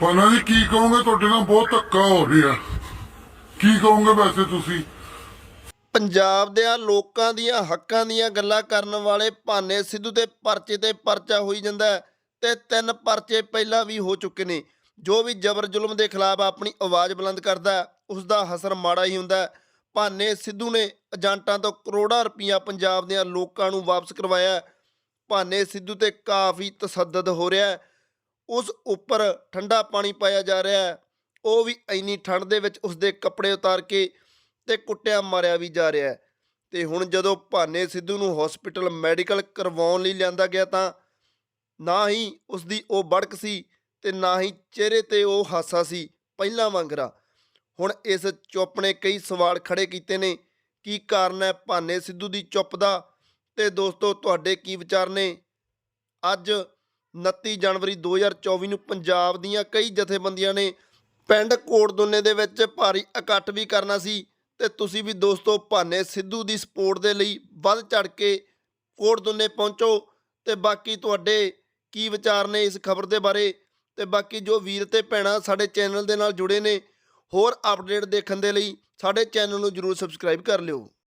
ਪਾਣਾ ਜੀ ਕੀ ਕਹੋਗੇ ਤੁਹਾਡੇ ਨਾਲ ਬਹੁਤ ਧੱਕਾ ਹੋ ਰਿਹਾ। ਕੀ ਕਹੋਗੇ ਵੈਸੇ ਤੁਸੀਂ? ਪੰਜਾਬ ਦੇ ਆ ਲੋਕਾਂ ਦੀਆਂ ਹੱਕਾਂ ਦੀਆਂ ਗੱਲਾਂ ਕਰਨ ਵਾਲੇ ਭਾਨੇ ਸਿੱਧੂ ਦੇ ਪਰਚੇ ਤੇ ਪਰਚਾ ਹੋਈ ਜਾਂਦਾ ਹੈ ਤੇ ਤਿੰਨ ਪਰਚੇ ਪਹਿਲਾਂ ਵੀ ਹੋ ਚੁੱਕੇ ਨੇ। ਜੋ ਵੀ ਜ਼ਬਰ ਜ਼ੁਲਮ ਦੇ ਖਿਲਾਫ ਆਪਣੀ ਆਵਾਜ਼ ਬੁਲੰਦ ਕਰਦਾ ਹੈ, ਉਸ ਦਾ ਹਸਰ ਮਾੜਾ ਹੀ ਹੁੰਦਾ ਭਾਨੇ ਸਿੱਧੂ ਨੇ ਏਜੰਟਾਂ ਤੋਂ ਕਰੋੜਾਂ ਰੁਪਈਆ ਪੰਜਾਬ ਦੇ ਲੋਕਾਂ ਨੂੰ ਵਾਪਸ ਕਰਵਾਇਆ ਭਾਨੇ ਸਿੱਧੂ ਤੇ ਕਾਫੀ ਤਸੱਦਦ ਹੋ ਰਿਹਾ ਹੈ। ਉਸ ਉੱਪਰ ਠੰਡਾ ਪਾਣੀ ਪਾਇਆ ਜਾ ਰਿਹਾ ਹੈ। ਉਹ ਵੀ ਇੰਨੀ ਠੰਡ ਦੇ ਵਿੱਚ ਉਸ ਦੇ ਕੱਪੜੇ ਉਤਾਰ ਕੇ ਤੇ ਕੁੱਟਿਆ ਮਾਰਿਆ ਵੀ ਜਾ ਰਿਹਾ ਹੈ। ਤੇ ਹੁਣ ਜਦੋਂ ਭਾਨੇ ਸਿੱਧੂ ਨੂੰ ਹਸਪੀਟਲ ਮੈਡੀਕਲ ਕਰਵਾਉਣ ਲਈ ਲਿਆਂਦਾ ਗਿਆ ਤਾਂ ਨਾ ਹੀ ਉਸ ਦੀ ਉਹ ਬੜਕ ਸੀ ਤੇ ਨਾ ਹੀ ਚਿਹਰੇ ਤੇ ਉਹ ਹਾਸਾ ਸੀ ਪਹਿਲਾਂ ਵਾਂਗਰਾ। ਹੁਣ ਇਸ ਚੁੱਪ ਨੇ ਕਈ ਸਵਾਲ ਖੜੇ ਕੀਤੇ ਨੇ, ਕੀ ਕਾਰਨ ਹੈ ਭਾਨੇ ਸਿੱਧੂ ਦੀ ਚੁੱਪ ਦਾ? ਤੇ ਦੋਸਤੋ, ਤੁਹਾਡੇ ਕੀ ਵਿਚਾਰ ਨੇ? ਅੱਜ 29 ਜਨਵਰੀ 2024 ਨੂੰ ਪੰਜਾਬ ਦੀਆਂ ਕਈ ਜਥੇਬੰਦੀਆਂ ਨੇ ਪਿੰਡ ਕੋਟਦੁੰਨੇ ਦੇ ਵਿੱਚ ਭਾਰੀ ਇਕੱਠ ਵੀ ਕਰਨਾ ਸੀ ਤੇ ਤੁਸੀਂ ਵੀ ਦੋਸਤੋ ਭਾਨੇ ਸਿੱਧੂ ਦੀ ਸਪੋਰਟ ਦੇ ਲਈ ਵੱਧ ਚੜ ਕੇ ਕੋਟਦੁੰਨੇ ਪਹੁੰਚੋ ਤੇ ਬਾਕੀ ਤੁਹਾਡੇ ਕੀ ਵਿਚਾਰ ਨੇ ਇਸ ਖਬਰ ਦੇ ਬਾਰੇ ਤੇ ਬਾਕੀ ਜੋ ਵੀਰ ਤੇ ਭੈਣਾਂ ਸਾਡੇ ਚੈਨਲ ਦੇ ਨਾਲ ਜੁੜੇ ਨੇ ਹੋਰ ਅਪਡੇਟ ਦੇਖਣ ਦੇ ਲਈ ਸਾਡੇ ਚੈਨਲ ਨੂੰ ਜਰੂਰ ਸਬਸਕ੍ਰਾਈਬ ਕਰ ਲਿਓ।